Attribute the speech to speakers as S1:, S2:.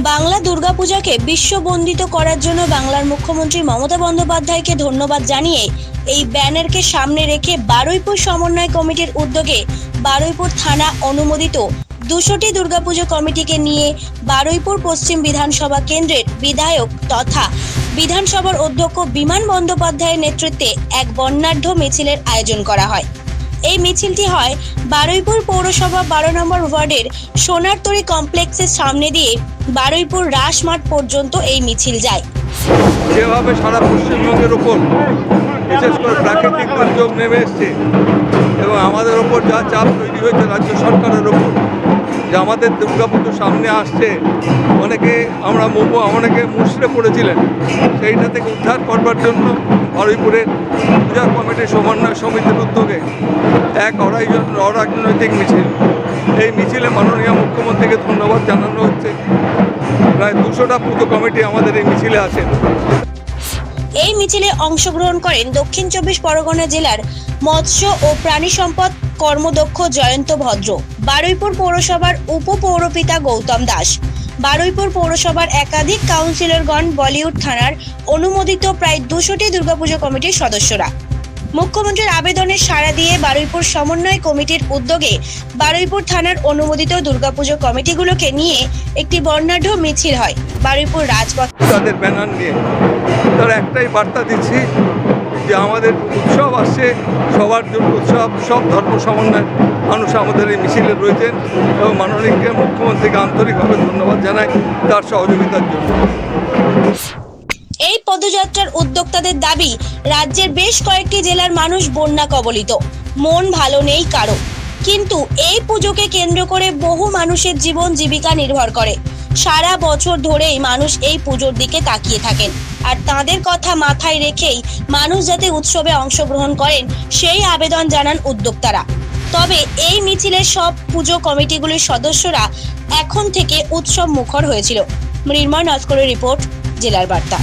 S1: বাংলা দুর্গাপূজাকে বিশ্ববন্দিত করার জন্য বাংলার মুখ্যমন্ত্রী মমতা বন্দ্যোপাধ্যায়কে ধন্যবাদ জানিয়ে এই ব্যানারকে সামনে রেখে বারুইপুর সমন্বয় কমিটির উদ্যোগে বারুইপুর থানা অনুমোদিত দুশোটি দুর্গাপুজো কমিটিকে নিয়ে বারুইপুর পশ্চিম বিধানসভা কেন্দ্রের বিধায়ক তথা বিধানসভার অধ্যক্ষ বিমান বন্দ্যোপাধ্যায়ের নেতৃত্বে এক বর্ণাঢ্য মিছিলের আয়োজন করা হয়। এই মিছিলটি হয় বারুইপুর পৌরসভা বারো নম্বর ওয়ার্ডের সোনারতরী কমপ্লেক্সের সামনে দিয়ে বারুইপুর রাস মাঠ পর্যন্ত এই মিছিল যায়।
S2: যেভাবে সারা পশ্চিমবঙ্গের ওপর বিশেষ করে প্রাকৃতিক দুর্যোগ নেমে এসছে এবং আমাদের ওপর যা চাপ তৈরি হয়েছে রাজ্য সরকারের ওপর যে আমাদের দুর্গাপুজো সামনে আসছে। অনেকে আমরা মোমো অনেকে মুশড়ে পড়েছিলেন। সেইটা থেকে উদ্ধার করবার জন্য হরিপুরের পূজা কমিটির সমন্বয় সমিতির উদ্যোগে এক অড়াই জন অরাজনৈতিক মিছিল। এই মিছিলে মাননীয় মুখ্যমন্ত্রীকে ধন্যবাদ জানানো হচ্ছে। প্রায় দুশোটা পুজো কমিটি আমাদের এই মিছিলে আছেন
S1: এই মিছিলে অংশগ্রহণ করেন দক্ষিণ চব্বিশ পরগনা জেলার মৎস্য ও প্রাণী সম্পদ কর্মদক্ষ জয়ন্ত ভদ্র। বারুইপুর পৌরসভার উপপৌরপিতা গৌতম দাস। বারুইপুর পৌরসভার একাধিক কাউন্সিলরগণ বলিউড থানার অনুমোদিত প্রায় দুশোটি দুর্গাপুজো কমিটির সদস্যরা। মুখ্যমন্ত্রীর আবেদনে সাড়া দিয়ে বারুইপুর সমন্বয় কমিটির উদ্যোগে বারুইপুর থানার অনুমোদিত দুর্গাপুজো কমিটিগুলোকে নিয়ে একটি বর্ণাঢ্য মিছিল হয়। বারুইপুর রাজপথ
S2: তাদের ব্যানার নিয়ে। তার একটাই বার্তা দিচ্ছি যে আমাদের উৎসব আসছে, সবার জন্য উৎসব, সব ধর্ম সমন্বয় মানুষ আমাদের এই মিছিলে রয়েছেন এবং মাননীয়কে মুখ্যমন্ত্রীকে আন্তরিকভাবে ধন্যবাদ জানাই তার সহযোগিতার জন্য।
S1: এই পদযাত্রার উদ্যোক্তাদের দাবি, রাজ্যের বেশ কয়েকটি জেলার মানুষ বন্যা কবলিত। মন ভালো নেই কারও। কিন্তু এই পুজোকে কেন্দ্র করে বহু মানুষের জীবন জীবিকা নির্ভর করে। সারা বছর ধরেই মানুষ এই পুজোর দিকে তাকিয়ে থাকেন। আর তাদের কথা মাথায় রেখেই মানুষ যাতে উৎসবে অংশগ্রহণ করেন, সেই আবেদন জানান উদ্যোক্তারা। তবে এই মিছিলের সব পুজো কমিটিগুলির সদস্যরা এখন থেকে উৎসব মুখর হয়েছিল। মৃন্ময় নস্করের রিপোর্ট, জেলার বার্তা।